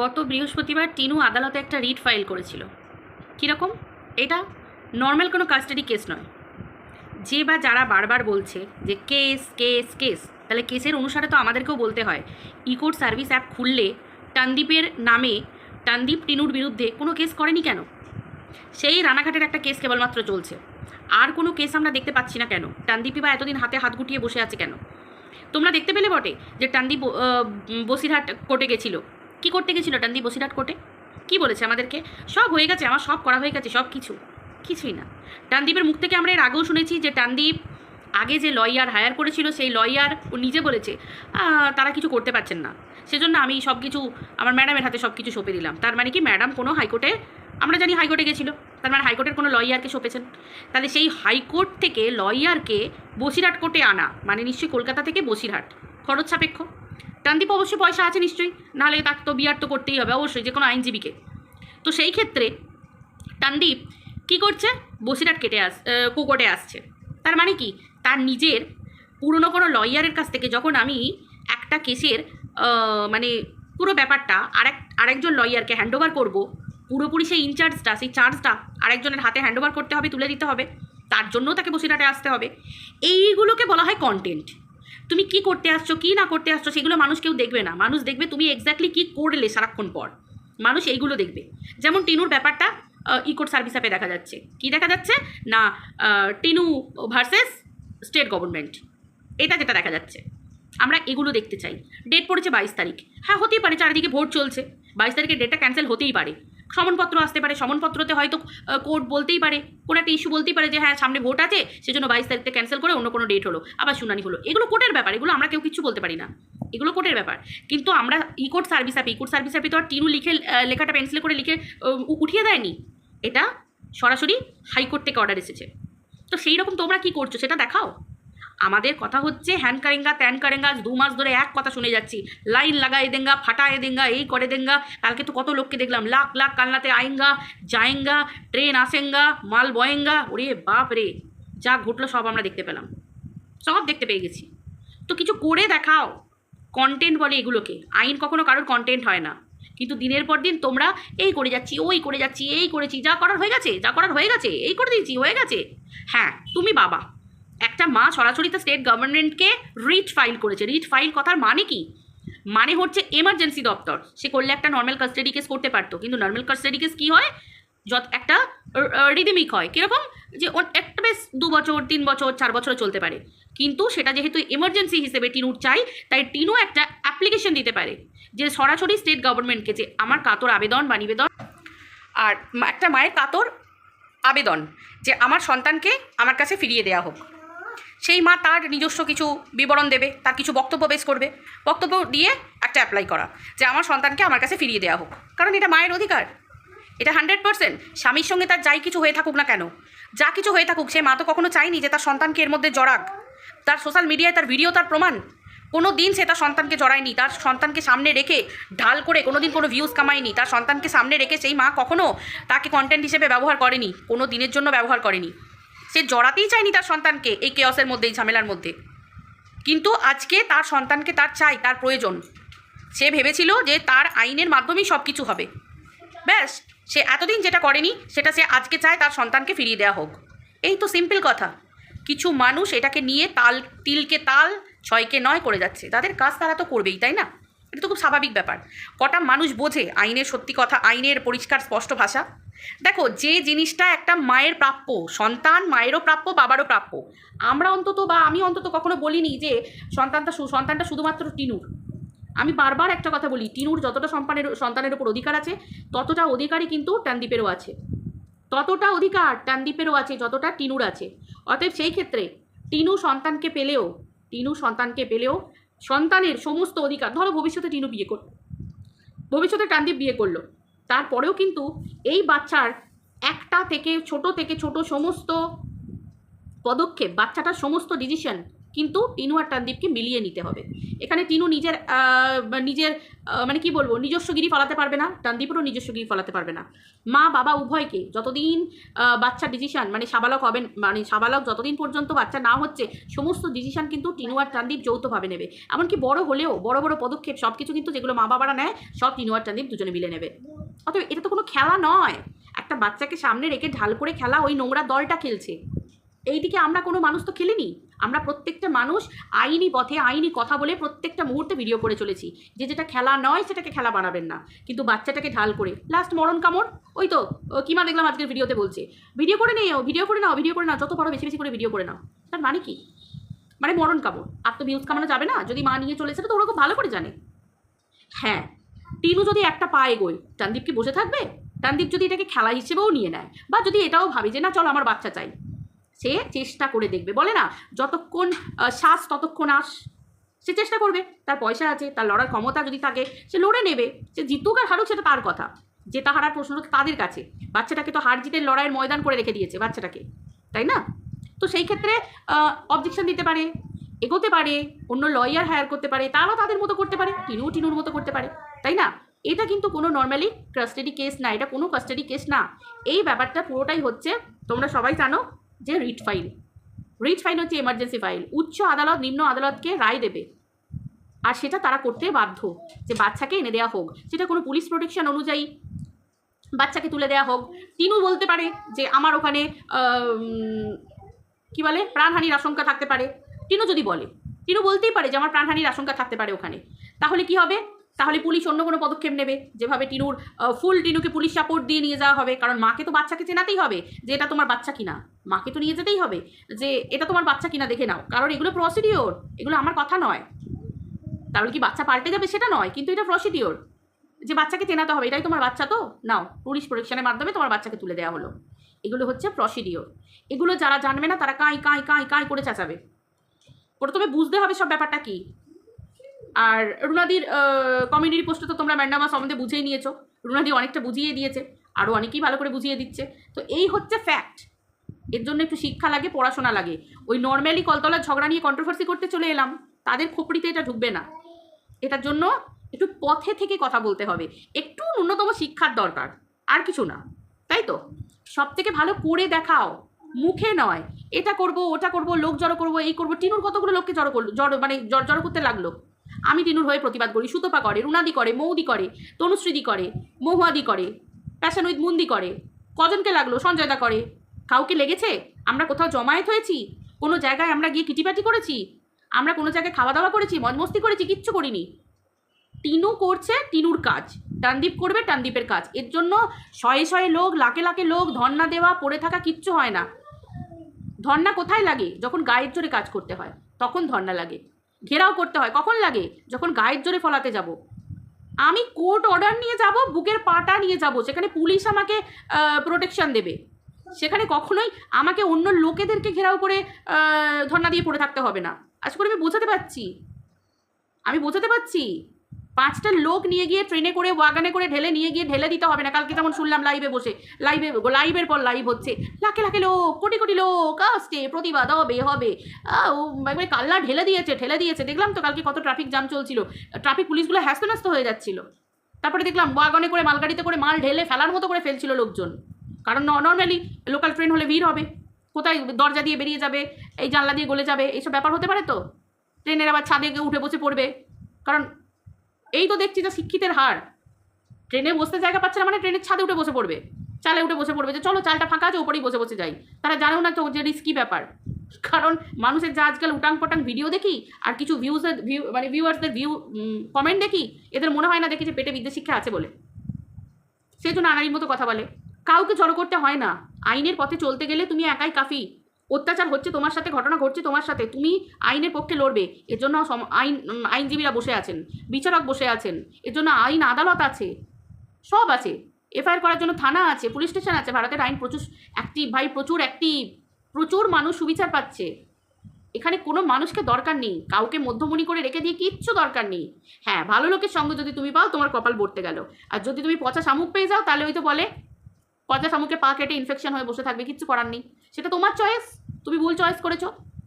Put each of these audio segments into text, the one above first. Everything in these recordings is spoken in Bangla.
গত বৃহস্পতিবার টিনু আদালতে একটা রিট ফাইল করেছিল। কীরকম? এটা নর্মাল কোনো কাস্টাডি কেস নয়। যে বা যারা বারবার বলছে যে কেস কেস কেস, তাহলে কেসের অনুসারে তো আমাদেরকেও বলতে হয়। ইকোড সার্ভিস অ্যাপ খুললে টানদীপের নামে টানদীপ টিনুর বিরুদ্ধে কোনো কেস করেনি কেন? সেই রানাঘাটের একটা কেস কেবলমাত্র চলছে। আর কোনো কেস আমরা দেখতে পাচ্ছি না কেন? টানদীপই বা এতদিন হাতে হাত গুটিয়ে বসে আছে কেন? তোমরা দেখতে পেলে বটে যে টানদীপ বসিরহাট কোর্টে গেছিল। কি করতে গেছিল টান্দি বসিরহাট কোর্টে? কি বলেছে আমাদেরকে? সব হয়ে গেছে, আমার সব করা হয়ে গেছে, সব কিছু। কিছুই না। টানদীপের মুখ থেকে আমরা এর আগেও শুনেছি যে টানদীপ আগে যে লয়ার হায়ার করেছিল, সেই লয়ার ও নিজে বলেছে তারা কিছু করতে পারছেন না। সেজন্য আমি সব কিছু, আমার ম্যাডামের হাতে সব কিছু সঁপে দিলাম। তার মানে কি, ম্যাডাম কোনো হাইকোর্টে, আমরা জানি হাইকোর্টে গেছিল। তার মানে হাইকোর্টের কোনো লয়ারকে সঁপেছেন। তাহলে সেই হাইকোর্ট থেকে লয়ারকে বসিরহাট কোর্টে আনা মানে নিশ্চয়ই কলকাতা থেকে বসিরহাট, খরচ সাপেক্ষ। টানদীপ অবশ্যই পয়সা আছে নিশ্চয়ই। নাহলে তাকে তো বিয়ার তো করতেই হবে, অবশ্যই, যে কোনো আইনজীবীকে। তো সেই ক্ষেত্রে টানদীপ কি করছে? বসিরহাট কেটে আস কোর্টে আসছে। তার মানে কি? তার নিজের পুরনো কোনো লয়ারের কাছ থেকে যখন আমি একটা কেসের মানে পুরো ব্যাপারটা আরেক, আরেকজন লয়ারকে হ্যান্ড ওভার করব, পুরোপুরি সেই ইনচার্জটা, সেই চার্জটা আরেকজনের হাতে হ্যান্ড ওভার করতে হবে, তুলে দিতে হবে, তার জন্যও তাকে বসিরহাটে আসতে হবে। এইগুলোকে বলা হয় কন্টেন্ট তুমি কি করতে আসছো, কি না করতে আসছো, সেগুলো মানুষ কেউ দেখবে না। মানুষ দেখবে তুমি এক্স্যাক্টলি কি করলে সারাক্ষণ পর। মানুষ এইগুলো দেখবে। যেমন টিনুর ব্যাপারটা ইকোড সার্ভিস অ্যাপে দেখা যাচ্ছে। কি দেখা যাচ্ছে? না টিনু ভার্সেস স্টেট গভর্নমেন্ট এটা যেটা দেখা যাচ্ছে। আমরা এগুলো দেখতে চাই। ডেট পড়েছে বাইশ তারিখ। হ্যাঁ হতেই পারে, চারিদিকে ভোট চলছে। বাইশ তারিখে ডেটটা ক্যান্সেল হতেই পারে। সমনপত্র আসতে পারে, সমনপত্রতে হয়তো কোর্ট বলতেই পারে, কোনো একটা ইস্যু বলতেই পারে যে হ্যাঁ সামনে ভোট আছে, সেজন্য বাইশ তারিখটা ক্যান্সেল করে অন্য কোনো ডেট হলো, আবার শুনানি হলো। এগুলো কোর্টের ব্যাপার, এগুলো আমরা কেউ কিছু বলতে পারি না। এগুলো কোর্টের ব্যাপার। কিন্তু আমরা ই কোর্ট সার্ভিস অ্যাপে ই কোর্ট সার্ভিস অ্যাপে তো আর টিনু লিখে লেখাটা পেন্সিলে করে লিখে উঠিয়ে দেয়নি। এটা সরাসরি হাইকোর্ট থেকে অর্ডার এসেছে। তো সেই রকম তোমরা কি করছ, সেটা দেখাও। আমাদের কথা হচ্ছে হ্যান কারেঙ্গা, ত্যান কারেঙ্গা, দু মাস ধরে এক কথা শুনে যাচ্ছি। লাইন লাগাই দেঙ্গা ফাটায় দেঙ্গা, এই করে দেঙ্গা। কালকে তো কত লোককে দেখলাম, লাখ লাখ কালনাতে আয়েঙ্গা, যায়েঙ্গা, ট্রেন আসেঙ্গা, মাল বয়েঙ্গা, ওরে বাপ রে, যা ঘটলো সব আমরা দেখতে পেলাম। সব দেখতে পেয়ে গেছি। তো কিছু করে দেখাও। কন্টেন্ট বলে এগুলোকে। আইন কখনো কারোর কন্টেন্ট হয় না। কিন্তু দিনের পর দিন তোমরা এই করে যাচ্ছি, ওই করে যাচ্ছি, এই করেছি, যা করার হয়ে গেছে, যা করার হয়ে গেছে, এই করে দিয়েছি, হয়ে গেছে। হ্যাঁ তুমি বাবা। একটা মা সরাসরি তো স্টেট গভর্নমেন্টকে রিট ফাইল করেছে। রিট ফাইল কথার মানে কি? মানে হচ্ছে এমার্জেন্সি দপ্তর। সে করলে একটা নর্মাল কাস্টাডি কেস করতে পারতো। কিন্তু নর্মাল কাস্টাডি কেস কী হয়? যত একটা রিদিমিক হয়। কীরকম? যে একটা বেশ দু বছর, তিন বছর, চার বছর চলতে পারে। কিন্তু সেটা যেহেতু এমার্জেন্সি হিসেবে টিনুর চাই, তাই টিনু একটা অ্যাপ্লিকেশন দিতে পারে। যে সরাসরি স্টেট গভর্নমেন্টকে যে আমার কাতর আবেদন বা নিবেদন, আর একটা মায়ের কাতর আবেদন যে আমার সন্তানকে আমার কাছে ফিরিয়ে দেওয়া হোক। সেই মা তার নিজস্ব কিছু বিবরণ দেবে, তার কিছু বক্তব্য বেশ করবে। বক্তব্য দিয়ে একটা অ্যাপ্লাই করা যে আমার সন্তানকে আমার কাছে ফিরিয়ে দেওয়া হোক। কারণ এটা মায়ের অধিকার। এটা হান্ড্রেড পার্সেন্ট স্বামীর সঙ্গে তার যাই কিছু হয়ে থাকুক না কেন, যা কিছু হয়ে থাকুক, সে মা তো কখনো চায়নি যে তার সন্তানকে এর মধ্যে জড়াক। তার সোশ্যাল মিডিয়ায় তার ভিডিও তার প্রমাণ। কোনো দিন সে তার সন্তানকে জড়ায়নি। তার সন্তানকে সামনে রেখে ঢাল করে কোনো দিন কোনো ভিউজ কামায়নি। তার সন্তানকে সামনে রেখে সেই মা কখনো তাকে কন্টেন্ট হিসেবে ব্যবহার করেনি। কোনো দিনের জন্য ব্যবহার করেনি। সে জড়াতেই চায়নি তার সন্তানকে এই কেয়সের মধ্যে, এই ঝামেলার মধ্যে। কিন্তু আজকে তার সন্তানকে তার চাই, তার প্রয়োজন। সে ভেবেছিল যে তার আইনের মাধ্যমেই সব কিছু হবে। ব্যাস, সে এতদিন যেটা করেনি, সেটা সে আজকে চায় তার সন্তানকে ফিরিয়ে দেওয়া হোক। এই তো সিম্পল কথা। কিছু মানুষ এটাকে নিয়ে তাল, তিলকে তাল, ছয়কে নয় করে যাচ্ছে। তাদের কাজ তারা তো করবেই, তাই না? এটা তো খুব স্বাভাবিক ব্যাপার। কটা মানুষ বোঝে আইনের সত্যি কথা, আইনের পরিষ্কার, স্পষ্ট ভাষা। দেখো, যে জিনিসটা একটা মায়ের প্রাপ্য, সন্তান মায়েরও প্রাপ্য, বাবারও প্রাপ্য। আমরা অন্তত বা আমি অন্তত কখনো বলিনি যে সন্তানটা সন্তানটা শুধুমাত্র টিনুর। আমি বারবার একটা কথা বলি, টিনুর যতটা সন্তানের সন্তানের উপর অধিকার আছে, ততটা অধিকারই কিন্তু টানদীপেরও আছে। ততটা অধিকার টানদীপেরও আছে, যতটা টিনুর আছে। অতএব সেই ক্ষেত্রে টিনু সন্তানকে পেলেও, টিনু সন্তানকে পেলেও সন্তানের সমস্ত অধিকার, ধরো ভবিষ্যতে টিনু বিয়ে করল। ভবিষ্যতে টানদীপ বিয়ে করল। তারপরেও কিন্তু এই বাচ্চার একটা থেকে ছোট থেকে ছোট সমস্ত পদক্ষেপ, বাচ্চাটার সমস্ত ডিসিশন কিন্তু টিনু আর টানদীপকে মিলিয়ে নিতে হবে। এখানে টিনু নিজের নিজের মানে কি বলব নিজস্ব গিরি ফলাতে পারবে না টানদীপেরও নিজস্ব গিরি ফলাতে পারবে না। মা বাবা উভয়কে যতদিন আহ, বাচ্চার ডিসিশন মানে সাবালক হবেন মানে সাবালক যতদিন পর্যন্ত বাচ্চা না হচ্ছে সমস্ত ডিসিশন কিন্তু টিনু আর টানদীপ যৌথভাবে নেবে। এমনকি বড় হলেও বড় বড় পদক্ষেপ সব কিছু কিন্তু যেগুলো মা বাবারা নেয় সব টিনু আর টানদীপ দুজনে মিলে নেবে। অতএব এটা তো কোনো খেলা নয়। একটা বাচ্চাকে সামনে রেখে ঢাল করে খেলা ওই নোংরা দলটা খেলছে। এইদিকে আমরা কোনো মানুষ তো খেলিনি। আমরা প্রত্যেকটা মানুষ আইনি পথে, আইনি কথা বলে প্রত্যেকটা মুহূর্তে ভিডিও করে চলেছি। যে যেটা খেলা নয় সেটাকে খেলা বানাবেন না। কিন্তু বাচ্চাটাকে ঢাল করে। লাস্ট মরণ কামড়? ওই তো কিমা দেখলাম আজকের ভিডিওতে বলছে। ভিডিও করে নেও ভিডিও করে নাও ভিডিও করে নাও, যত পারো বেশি বেশি করে ভিডিও করে নাও। তার মানে কি? মানে মরণ কামড়। আর তো ভিউজ কামানো যাবে না। যদি মা নিয়ে চলেছে তো ওরা খুব ভালো করে জানে। হ্যাঁ টিনু যদি একটা পা এগোয় টানদীপ কি বসে থাকবে? টানদীপ যদি এটাকে খেলা হিসেবেও নিয়ে নেয়, বা যদি এটাও ভাবে যে, না, চলো, আমার বাচ্চা চাই। সে চেষ্টা করে দেখবে। বলে না, যতক্ষণ শ্বাস ততক্ষণ আস। সে চেষ্টা করবে, তার পয়সা আছে, তার লড়ার ক্ষমতা যদি থাকে, সে লড়ে নেবে, সে জিতুক আর হারুক সেটা তার কথা। জেতা হারার প্রশ্ন তাদের কাছে। বাচ্চাটাকে তো হার জিতের লড়াইয়ের ময়দান করে রেখে দিয়েছে বাচ্চাটাকে, তাই না? তো সেই ক্ষেত্রে অবজেকশন দিতে পারে, এগোতে পারে, অন্য লয়ার হায়ার করতে পারে, তারাও তাদের মতো করতে পারে টিনু টিনুর মতো করতে পারে, তাই না? এটা কিন্তু কোনো নর্মালি কাস্টাডি কেস না, এটা কোনো কাস্টাডি কেস না। এই ব্যাপারটা পুরোটাই হচ্ছে, তোমরা সবাই জানো যে রিট ফাইল। রিট ফাইল হচ্ছে এমার্জেন্সি ফাইল উচ্চ আদালত নিম্ন আদালতকে রায় দেবে। আর সেটা তারা করতে বাধ্য যে বাচ্চাকে এনে দেওয়া হোক। সেটা কোনো পুলিশ প্রোটেকশন অনুযায়ী বাচ্চাকে তুলে দেওয়া হোক। টিনু বলতে পারে যে আমার ওখানে কি বলে? প্রাণহানির আশঙ্কা থাকতে পারে। টিনু যদি বলে, টিনু বলতেই পারে যে আমার প্রাণহানির আশঙ্কা থাকতে পারে ওখানে। তাহলে কি হবে? তাহলে পুলিশ অন্য কোনো পদক্ষেপ নেবে? যেভাবে টিনুর ফুল টিনুকে পুলিশ সাপোর্ট দিয়ে নিয়ে যাওয়া হবে। কারণ মাকে তো বাচ্চাকে চেনাতেই হবে যে এটা তোমার বাচ্চা কিনা। মাকে তো নিয়ে যেতেই হবে যে এটা তোমার বাচ্চা কিনা দেখে নাও। কারণ এগুলো প্রসিডিওর এগুলো আমার কথা নয়। তাহলে কি বাচ্চা পাল্টে যাবে সেটা নয়, কিন্তু এটা প্রসিডিওর যে বাচ্চাকে চেনাতে হবে, এটাই তোমার বাচ্চা তো? নাও, পুলিশ প্রোটেকশনের মাধ্যমে তোমার বাচ্চাকে তুলে দেওয়া হলো। এগুলো হচ্ছে প্রসিডিওর এগুলো যারা জানবে না, তারা কাঁই কাঁই কাঁই কাঁই করে চেঁচাবে। প্রথমে বুঝতে হবে সব ব্যাপারটা কি? আর রুনাদির কমিউনিটি পোস্টে তো তোমরা ম্যান্ডামা সম্বন্ধে বুঝেই নিয়েছো। রুনাদি অনেকটা বুঝিয়ে দিয়েছে আরও অনেকেই ভালো করে বুঝিয়ে দিচ্ছে। তো এই হচ্ছে ফ্যাক্ট এর জন্য একটু শিক্ষা লাগে, পড়াশোনা লাগে। ওই নর্মালি কলতলার ঝগড়া নিয়ে কন্ট্রোভার্সি করতে চলে এলাম, তাদের খোপড়িতে এটা ঢুকবে না। এটার জন্য একটু পথে থেকে কথা বলতে হবে। একটু ন্যূনতম শিক্ষার দরকার, আর কিছু না। তাই তো? সব থেকে ভালো করে দেখাও, মুখে নয়, এটা করব, ওটা করব, লোক জড়ো করব, এই করব। টিনুর কতগুলো লোককে জড়ো করল, জড়ো মানে জড়, জড়ো করতে লাগল? আমি টিনুর হয়ে প্রতিবাদ করি। সুতপা করে, রুনাদি করে, মৌদি করে, তনুশ্রীদি করে, মহুয়াদি করে, প্যাশন উইথ মুন্দি করে। কজনকে লাগল? সঞ্জয়দা করে। কাউকে লেগেছে? আমরা কোথাও জমায়েত হয়েছি? কোনো জায়গায় আমরা গিয়ে কিটিপাটি করেছি? আমরা কোনো জায়গায় খাওয়া দাওয়া করেছি? মজমস্তি করেছি? কিচ্ছু করিনি। টিনু করছে টিনুর কাজ। টানদীপ করবে টানদীপের কাজ। এর জন্য শয়ে শয়ে লোক, লাখে লাখে লোক ধর্না দেওয়া, পড়ে থাকা কিচ্ছু হয় না। ধর্না কোথায় লাগে? যখন গায়ের জোরে কাজ করতে হয়, তখন ধর্না লাগে। ঘেরাও করতে হয়। কখন লাগে? যখন গায়ের জোরে ফলাতে যাব। আমি কোর্ট অর্ডার নিয়ে যাব, বুকের পাটা নিয়ে যাব, সেখানে পুলিশ আমাকে প্রোটেকশন দেবে। সেখানে কখনোই আমাকে অন্য লোকেদেরকে ঘেরাও করে ধর্না দিয়ে পড়ে থাকতে হবে না। আশা করি আমি বোঝাতে পারছি। আমি বোঝাতে পারছি? পাঁচটা লোক নিয়ে গিয়ে ট্রেনে করে, ওয়াগানে করে ঢেলে নিয়ে গিয়ে ঢেলে দিতে হবে না। কালকে যেমন শুনলাম লাইভে বসে। লাইভে লাইভের পর লাইভ হচ্ছে। লাখে লাখে লোক, কোটি কোটি লোক, আসছে, প্রতিবাদ হবে হবে। ও একবারে কাল্লা ঢেলে দিয়েছে ঠেলে দিয়েছে। দেখলাম তো কালকে কত ট্রাফিক জ্যাম চলছিল। ট্রাফিক পুলিশগুলো হ্যাস্ত ন্যস্ত হয়ে যাচ্ছিল। তারপরে দেখলাম ওয়াগনে করে, মালগাড়িতে করে মাল ঢেলে ফেলার মতো করে ফেলছিল লোকজন। কারণ নর্মালি লোকাল ট্রেন হলে ভিড় হবে। কোথায় দরজা দিয়ে বেরিয়ে যাবে, এই জানলা দিয়ে গলে যাবে, এইসব ব্যাপার হতে পারে তো? ট্রেনের আবার ছাদে গিয়ে উঠে বসে পড়বে। কারণ এই তো দেখছি যে শিক্ষিতের হার। ট্রেনে বসতে জায়গা পাচ্ছে না মানে ট্রেনের ছাদে উঠে বসে পড়বে। চালে উঠে বসে পড়বে যে চলো চালটা ফাঁকা আছে, ওপরেই বসে বসে যাই। তারা জানেও না তো যে রিস্কি ব্যাপার। কারণ মানুষের যা আজকাল উটাং পটাং ভিডিও দেখি, আর কিছু ভিউজের ভিউ মানে ভিউয়ার্সদের ভিউ কমেন্ট দেখি, এদের মনে হয় না দেখি যে পেটে বিদ্যে শিক্ষা আছে বলে। সেই জন্য আনারির মতো কথা বলে। কাউকে জড়ো করতে হয় না। আইনের পথে চলতে গেলে তুমি একাই কাফি। অত্যাচার হচ্ছে তোমার সাথে, ঘটনা ঘটছে তোমার সাথে, তুমি আইনের পক্ষে লড়বে। এর জন্য আইন আইনজীবীরা বসে আছেন, বিচারক বসে আছেন, এর জন্য আইন আদালত আছে, সব আছে। এফআইআর করার জন্য থানা আছে, পুলিশ স্টেশন আছে, ভারতের আইন প্রচুর অ্যাক্টিভ ভাই, প্রচুর অ্যাক্টিভ প্রচুর মানুষ সুবিচার পাচ্ছে। এখানে কোনো মানুষকে দরকার নেই, কাউকে মধ্যমণি করে রেখে দিয়ে কিচ্ছু দরকার নেই। হ্যাঁ ভালো লোকের সঙ্গে যদি তুমি পাও, তোমার কপাল বর্তে গেল। আর যদি তুমি পচা শামুক পেয়ে যাও, তাহলে ওই তো বলে পচা শামুকে পা কেটে ইনফেকশন হয়ে বসে থাকবে, কিচ্ছু করার নেই। সেটা তোমার চয়েস তুমি ভুল চয়েস করেছ।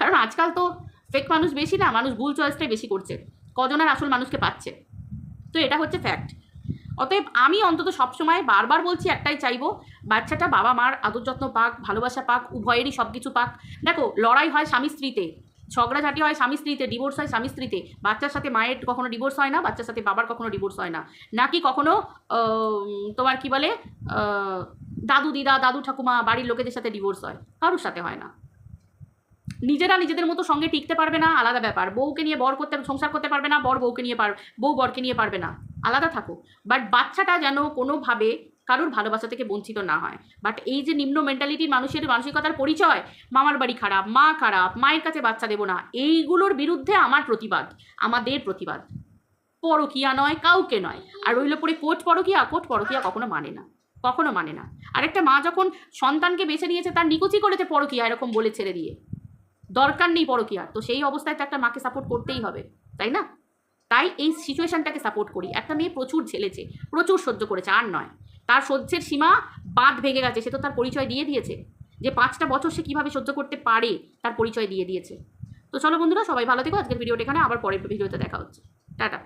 কারণ আজকাল তো ফেক মানুষ বেশি না, মানুষ ভুল চয়েসটাই বেশি করছে। কজনের আসল মানুষকে পাচ্ছে? তো এটা হচ্ছে ফ্যাক্ট অতএব আমি অন্তত সবসময় বারবার বলছি, একটাই চাইব, বাচ্চাটা বাবা মার আদর যত্ন পাক, ভালোবাসা পাক, উভয়েরই সব কিছু পাক। দেখো, লড়াই হয় স্বামী স্ত্রীতে, ঝগড়াঝাটি হয় স্বামী স্ত্রীতে ডিভোর্স হয় স্বামী স্ত্রীতে। বাচ্চার সাথে মায়ের কখনো ডিভোর্স হয় না, বাচ্চার সাথে বাবার কখনো ডিভোর্স হয় না। নাকি কখনো তোমার কি বলে দাদু দিদা, দাদু ঠাকুমা, বাড়ির লোকেদের সাথে ডিভোর্স হয়। কারোর সাথে হয় না। নিজেরা নিজেদের মতো সঙ্গে টিকতে পারবে না, আলাদা ব্যাপার। বউকে নিয়ে বর করতে, সংসার করতে পারবে না, বর বউকে নিয়ে পার বউ বরকে নিয়ে পারবে না। আলাদা থাকো বাট বাচ্চাটা যেন কোনোভাবে কারোর ভালোবাসা থেকে বঞ্চিত না হয়। বাট এই যে নিম্ন মেন্টালিটির মানুষের মানসিকতার পরিচয়, মামার বাড়ি খারাপ, মা খারাপ, মায়ের কাছে বাচ্চা দেবো না, এইগুলোর বিরুদ্ধে আমার প্রতিবাদ, আমাদের প্রতিবাদ। পরকিয়া নয়, কাউকে নয়। আর রইল পরে কোট পরকিয়া কোট পরকিয়া কখনো মানে না। কখনো মানে না। আরেকটা মা যখন সন্তানকে বেছে নিয়েছে, তার নিকুচি করেছে পরকিয়া এরকম বলে ছেড়ে দিয়ে। দরকার নেই পরকিয়ার, তো সেই অবস্থায় তো একটা মাকে সাপোর্ট করতেই হবে, তাই না? তাই এই সিচুয়েশনটাকে সাপোর্ট করি। একটা মেয়ে প্রচুর ঝেলেছে, প্রচুর সহ্য করেছে, আর নয়। তার সহ্যের সীমা বাঁধ ভেঙে গেছে, সে তো তার পরিচয় দিয়ে দিয়েছে। যে পাঁচটা বছর সে কীভাবে সহ্য করতে পারে, তার পরিচয় দিয়ে দিয়েছে। তো চলো বন্ধুরা, সবাই ভালো থেকো। আজকের ভিডিওটা এখানে, আবার পরের ভিডিওতে দেখা হচ্ছে। টাটা।